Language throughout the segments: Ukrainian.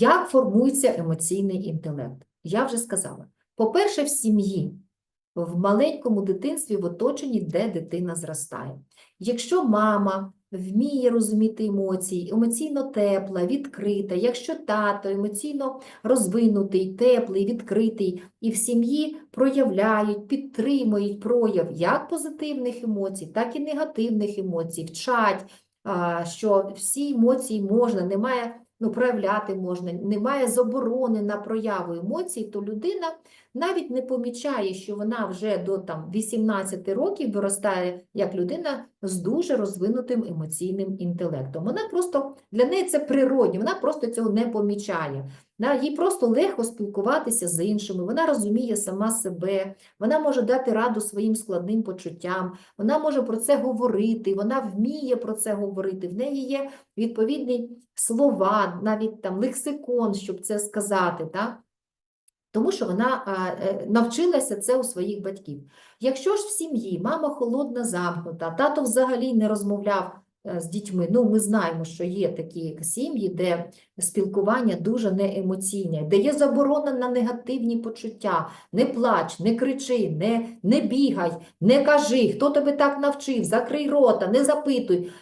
Як формується емоційний інтелект? Я вже сказала. По-перше, в сім'ї, в маленькому дитинстві, в оточенні, де дитина зростає. Якщо мама вміє розуміти емоції, емоційно тепла, відкрита, якщо тато емоційно розвинутий, теплий, відкритий, і в сім'ї проявляють, підтримують прояв як позитивних емоцій, так і негативних емоцій, вчать, що всі емоції можна, немає ну, проявляти можна, немає заборони на прояву емоцій, то людина навіть не помічає, що вона вже до там, 18 років виростає як людина з дуже розвинутим емоційним інтелектом. Вона просто для неї це природньо, вона просто цього не помічає. Їй просто легко спілкуватися з іншими, вона розуміє сама себе, вона може дати раду своїм складним почуттям, вона може про це говорити, вона вміє про це говорити, в неї є відповідні слова, навіть там лексикон, щоб це сказати. Так? Тому що вона е, навчилася це у своїх батьків. Якщо ж в сім'ї мама холодна, замкнута, тато взагалі не розмовляв е, з дітьми, ну ми знаємо, що є такі сім'ї, де спілкування дуже неемоційне, де є заборона на негативні почуття, не плач, не кричи, не, не бігай, не кажи, хто тебе так навчив, закрий рота, не запитуй.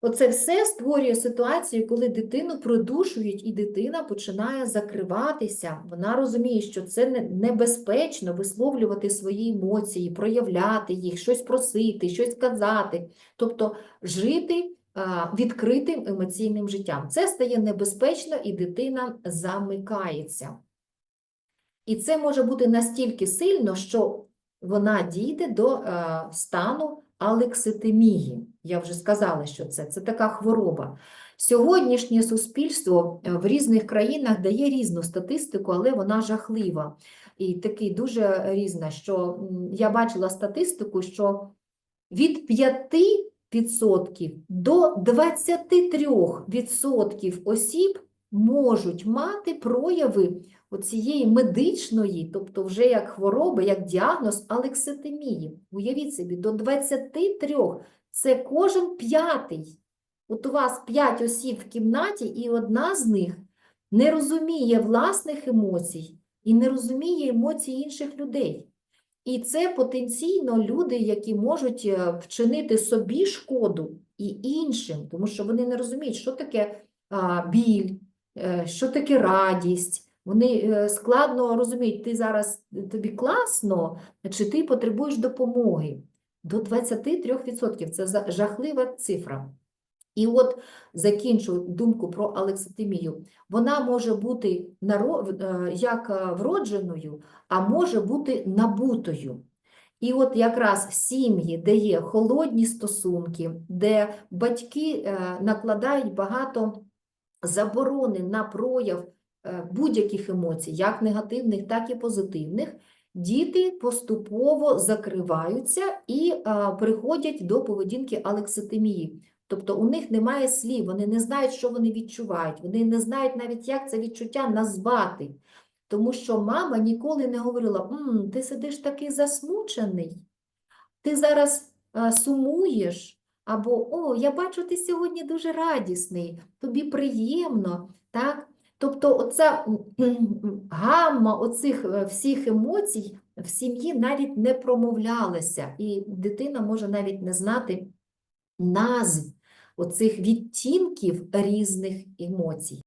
Оце все створює ситуацію, коли дитину придушують, і дитина починає закриватися. Вона розуміє, що це небезпечно висловлювати свої емоції, проявляти їх, щось просити, щось казати. Тобто жити відкритим емоційним життям. Це стає небезпечно, і дитина замикається. І це може бути настільки сильно, що вона дійде до е, стану алекситимії. Я вже сказала, що це, це така хвороба. Сьогоднішнє суспільство е, в різних країнах дає різну статистику, але вона жахлива. І такий дуже різна, що я бачила статистику, що від 5% до 23% осіб можуть мати прояви оцієї медичної, тобто вже як хвороби, як діагноз алекситимії. Уявіть собі, до 23 це кожен п'ятий. От у вас 5 осіб в кімнаті, і одна з них не розуміє власних емоцій і не розуміє емоцій інших людей. І це потенційно люди, які можуть е, вчинити собі шкоду і іншим, тому що вони не розуміють, що таке біль, що таке радість. Вони е, складно розуміють, ти зараз тобі класно, чи ти потребуєш допомоги. До 23% це жахлива цифра. І от закінчу думку про алекситимію. Вона може бути е, як е, вродженою, а може бути набутою. І от якраз сім'ї, де є холодні стосунки, де батьки е, накладають багато заборони на прояв е, будь-яких емоцій, як негативних, так і позитивних, діти поступово закриваються і е, приходять до поведінки алекситимії. Тобто у них немає слів, вони не знають, що вони відчувають, вони не знають навіть, як це відчуття назвати. Тому що мама ніколи не говорила: М, ти сидиш такий засмучений, ти зараз а, сумуєш, або О, я бачу, ти сьогодні дуже радісний, тобі приємно. Так? Тобто, оця гамма оцих е, всіх емоцій в сім'ї навіть не промовлялася, і дитина може навіть не знати назв оцих відтінків різних емоцій.